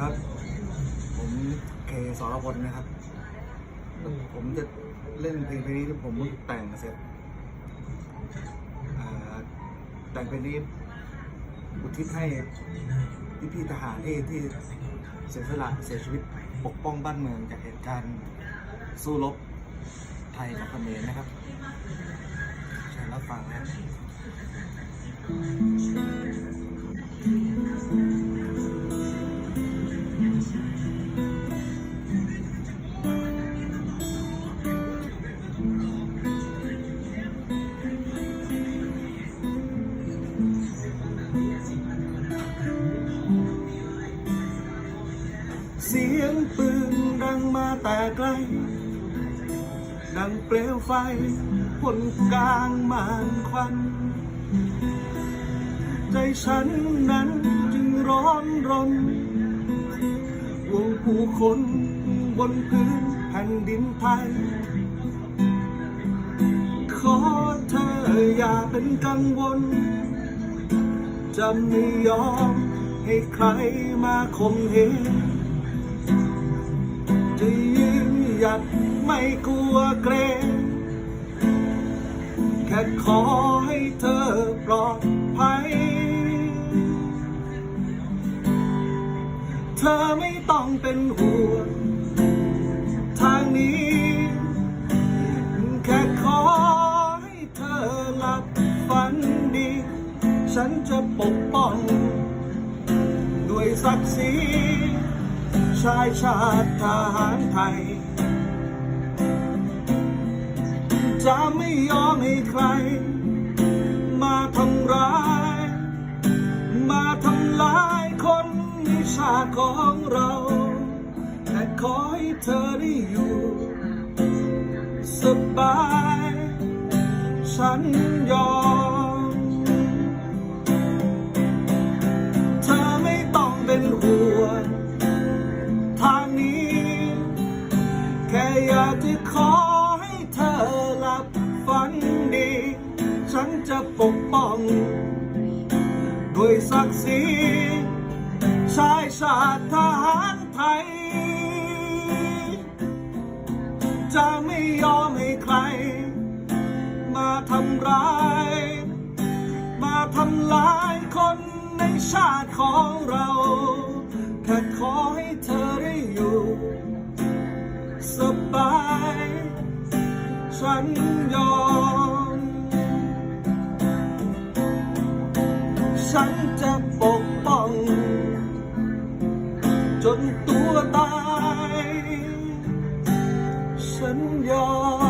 ครับ ผมเคสรพลนะครับ ผมจะเล่นเพลงเพลงนี้ที่ผมเพิ่งแต่งเสร็จแต่งเพลงนี้อุทิศให้พี่พี่ทหารที่ที่เสียสละเสียชีวิตปกป้องบ้านเมืองจากเหตุการณ์สู้รบไทยกับเขมรนะครับใช่รับฟังนะ มาแต่ไกล ดังเปลวไฟบนกลางมานควัน ใจฉันนั้นจึงร้อนรนวงผู้คนบนพื้นแผ่นดินไทย ขอเธออย่าเป็นกังวล จะไม่ยอมให้ใครมาข่มเหง จะยืนหยัดไม่กลัวเกรงแค่ขอให้เธอปลอดภัย เธอไม่ต้องเป็นห่วงทางนี้ แค่ขอให้เธอหลับฝันดี ฉันจะปกป้อง ด้วยศักดิ์ศรี ชายชาติทหารไทย จะไม่ยอมให้ใคร มาทำร้าย มาทำลายคนในชาติของเรา แต่ขอให้เธอได้อยู่ สบาย ฉันยอม จะปกป้อง ด้วยศักดิ์ศรีชายชาติทหารไทย จะไม่ยอมให้ใคร มาทำร้าย มาทำลายคนในชาติของเราแค่ขอให้เธอได้อยู่ สบาย ฉันยอม ฉันจะปกป้อง จนตัวตาย ฉันยอม